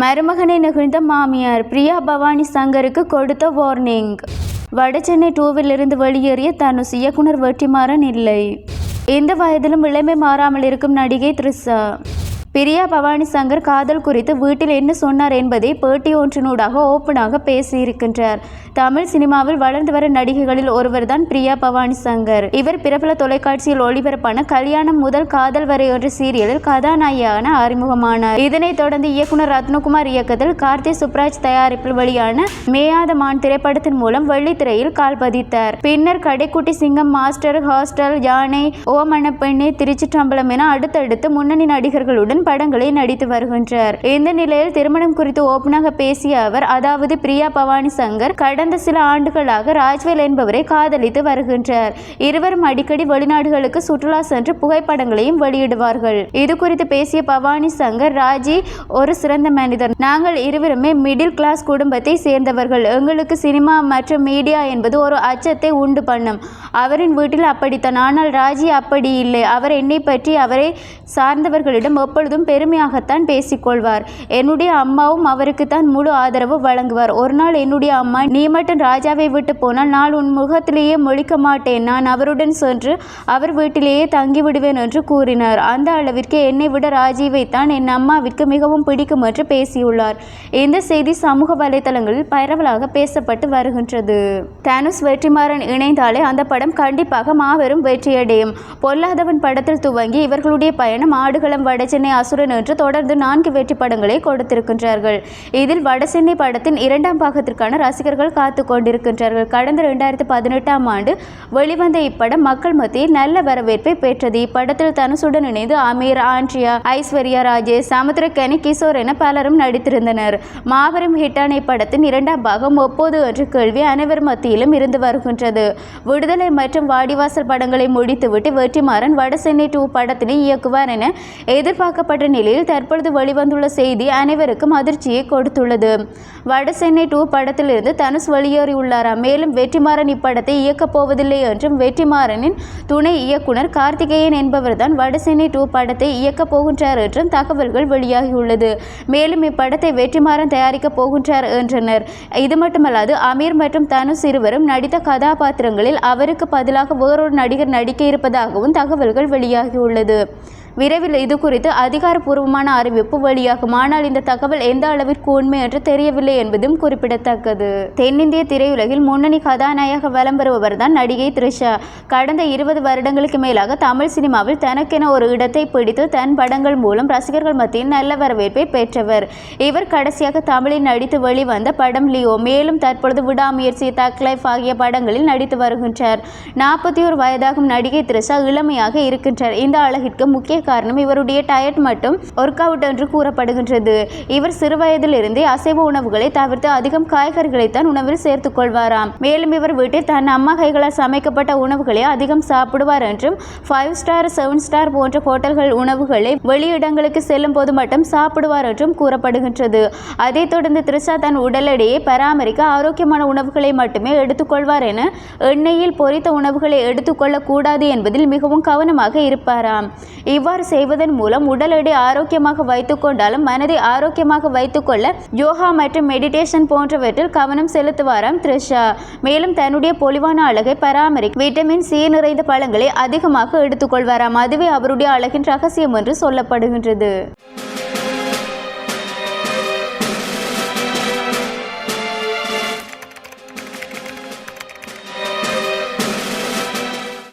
மருமகனை நெகிழ்ந்த மாமியார் பிரியா பவானி சங்கருக்கு கொடுத்த வார்னிங் வடசென்னை டூவிலிருந்து வெளியேறிய தனுஷ் இயக்குனர் வெற்றிமாறன் இல்லை. எந்த வயதிலும் இளமை மாறாமல் இருக்கும் நடிகை த்ரிஷா. பிரியா பவானி சங்கர் காதல் குறித்து வீட்டில் என்ன சொன்னார் என்பதை பேட்டி ஒன்றினூடாக ஓப்பனாக பேசியிருக்கின்றார். தமிழ் சினிமாவில் வளர்ந்து வரும் நடிகைகளில் ஒருவர்தான் பிரியா பவானி சங்கர். இவர் பிரபல தொலைக்காட்சியில் ஒளிபரப்பான கல்யாணம் முதல் காதல் வரை என்ற சீரியலில் கதாநாயகியான அறிமுகமானார். இதனைத் தொடர்ந்து இயக்குனர் ரத்னகுமார் இயக்கத்தில் கார்த்தி சுப்ராஜ் தயாரிப்பில் வெளியான மேயாத மான் திரைப்படத்தின் மூலம் வெள்ளித்திரையில் கால் பதித்தார். பின்னர் கடைக்குட்டி சிங்கம் மாஸ்டர் ஹாஸ்டல் யானை ஓமன பெண்ணே திருச்சிற்றம்பலம் என அடுத்தடுத்து முன்னணி நடிகர்களுடன் படங்களை நடித்து வருகின்றார். இந்த நிலையில் திருமணம் குறித்து ஓப்பனாக பேசிய அவர் அதாவது பிரியா பவானி சங்கர் கடந்த சில ஆண்டுகளாக ராஜ்வேல் என்பவரை காதலித்து வருகின்றார். இருவரும் அடிக்கடி வெளிநாடுகளுக்கு சுற்றுலா சென்று புகைப்படங்களையும் வெளியிடுவார்கள். இது குறித்து பேசிய பவானி சங்கர் ராஜி ஒரு சிறந்த மனிதர். நாங்கள் இருவருமே மிடில் கிளாஸ் குடும்பத்தை சேர்ந்தவர்கள். எங்களுக்கு சினிமா மற்றும் மீடியா என்பது ஒரு அச்சத்தை உண்டு பண்ணும். அவரின் வீட்டில் அப்படித்தான். ஆனால் ராஜி அப்படி இல்லை. அவர் என்னை பற்றி அவரை சார்ந்தவர்களிடம் எப்பொழுதும் பெருமையாகத்தான் பேசிக்கொள்வார். என்னுடைய அம்மாவும் அவருக்குத்தான் முழு ஆதரவு வழங்குவார். ஒரு நாள் என்னுடைய அம்மா நீ மட்டும் ராஜாவை விட்டு போனால் நான் உன் முகத்திலேயே மொழிக்க மாட்டேன். நான் அவருடன் சென்று அவர் வீட்டிலேயே தங்கிவிடுவேன் என்று கூறினார். அந்த அளவிற்கு என்னை விட ராஜீவை தான் என் அம்மாவிற்கு மிகவும் பிடிக்கும் என்று பேசியுள்ளார். இந்த செய்தி சமூக வலைதளங்களில் பரவலாக பேசப்பட்டு வருகின்றது. தனுஷ் வெற்றிமாறன் இணைந்தாலே அந்த படம் கண்டிப்பாக மாபெரும் வெற்றியடையும். பொல்லாதவன் படத்தில் துவங்கி இவர்களுடைய பயணம் ஆடுகளம் வடசென்னை அசுரன் என்று தொடர்ந்து நான்கு வெற்றி படங்களை கொடுத்திருக்கின்றார்கள். இதில் வடசென்னை படத்தின் இரண்டாம் பாகத்திற்கான ரசிகர்கள் காத்து கொண்டிருக்கின்றார்கள். கடந்த இரண்டாயிரத்தி பதினெட்டாம் ஆண்டு வெளிவந்த இப்படம் மக்கள் மத்தியில் நல்ல வரவேற்பை பெற்றது. இப்படத்தில் தனுசுடன் இணைந்து அமீர் ஆண்ட்ரியா ஐஸ்வர்யா ராஜேஷ் சமுத்திரக்கனி கிஷோர் என பலரும் நடித்திருந்தனர். மாபெரும் ஹிட்டான இப்படத்தின் இரண்டாம் பாகம் ஒப்போது என்ற கேள்வி அனைவர் மத்தியிலும் இருந்து வருகின்றது. விடுதலை மற்றும் வாடிவாசல் படங்களை முடித்துவிட்டு வெற்றிமாறன் வடசென்னை டூ படத்தினை இயக்குவார் என எதிர்பார்க்க எதிர்பார்க்கப்பட்ட நிலையில் தற்பொழுது வெளிவந்துள்ள செய்தி அனைவருக்கும் அதிர்ச்சியை கொடுத்துள்ளது. வடசென்னை டூ படத்திலிருந்து தனுஷ் வெளியேறியுள்ளாரா? மேலும் வெற்றிமாறன் இப்படத்தை இயக்கப் போவதில்லை என்றும் வெற்றிமாறனின் துணை இயக்குனர் கார்த்திகேயன் என்பவர்தான் வடசென்னை டூ படத்தை இயக்கப் போகின்றார் என்றும் தகவல்கள் வெளியாகியுள்ளது. மேலும் இப்படத்தை வெற்றிமாறன் தயாரிக்கப் போகின்றார் என்றனர். இது மட்டுமல்லாது அமீர் மற்றும் தனுஷ் இருவரும் நடித்த கதாபாத்திரங்களில் அவருக்கு பதிலாக வேறொரு நடிகர் நடிக்க இருப்பதாகவும் தகவல்கள் வெளியாகியுள்ளது. விரைவில் இது குறித்து அதிகாரப்பூர்வமான அறிவிப்பு வெளியாகும். ஆனால் இந்த தகவல் எந்த அளவிற்கு உண்மை என்று தெரியவில்லை என்பதும் குறிப்பிடத்தக்கது. தென்னிந்திய திரையுலகில் முன்னணி கதாநாயக வலம் தான் நடிகை த்ரிஷா. கடந்த இருபது வருடங்களுக்கு மேலாக தமிழ் சினிமாவில் தனக்கென ஒரு இடத்தை பிடித்து தன் படங்கள் மூலம் ரசிகர்கள் மத்தியில் நல்ல வரவேற்பை பெற்றவர். இவர் கடைசியாக தமிழில் நடித்து வெளிவந்த படம் லியோ. மேலும் தற்பொழுது விடாமுயற்சி தக் லைஃப் ஆகிய படங்களில் நடித்து வருகின்றார். நாற்பத்தி ஒரு வயதாகும் நடிகை த்ரிஷா இளமையாக இருக்கின்றார். இந்த அழகிற்கு முக்கிய காரணம் இவருடைய டயட் மட்டும் ஒர்க் அவுட் என்று கூறப்படுகின்றது. இவர் சிறுவயதிலிருந்தே அசைவ உணவுகளை தவிர்த்து அதிகம் காய்கறிகளை தான் உணவில் சேர்த்துக் கொள்வாராம். மேலும் இவர் வீட்டில் தன் அம்மா கைகளால் சமைக்கப்பட்ட உணவுகளை அதிகம் சாப்பிடுவார் என்றும் ஃபைவ் ஸ்டார் செவன் ஸ்டார் போன்ற ஹோட்டல்கள் உணவுகளை வெளியிடங்களுக்கு செல்லும் போது மட்டும் சாப்பிடுவார் என்றும் கூறப்படுகின்றது. அதைத் தொடர்ந்து த்ரிஷா தன் உடல் எடையை பராமரிக்க ஆரோக்கியமான உணவுகளை மட்டுமே எடுத்துக்கொள்வார் என எண்ணெயில் பொரித்த உணவுகளை எடுத்துக்கொள்ளக்கூடாது என்பதில் மிகவும் கவனமாக இருப்பாராம். இவ்வாறு இவ்வாறு செய்வதன் மூலம் உடல் எடை ஆரோக்கியமாக வைத்துக்கொண்டாலும் மனதை ஆரோக்கியமாக வைத்துக்கொள்ள யோகா மற்றும் மெடிடேஷன் போன்றவற்றில் கவனம் செலுத்துவாராம் த்ரிஷா. மேலும் தன்னுடைய பொலிவான அழகை பராமரிக்க விட்டமின் சி நிறைந்த பழங்களை அதிகமாக எடுத்துக்கொள்வாராம் அதுவே அவருடைய அழகின் ரகசியம் என்று சொல்லப்படுகின்றது.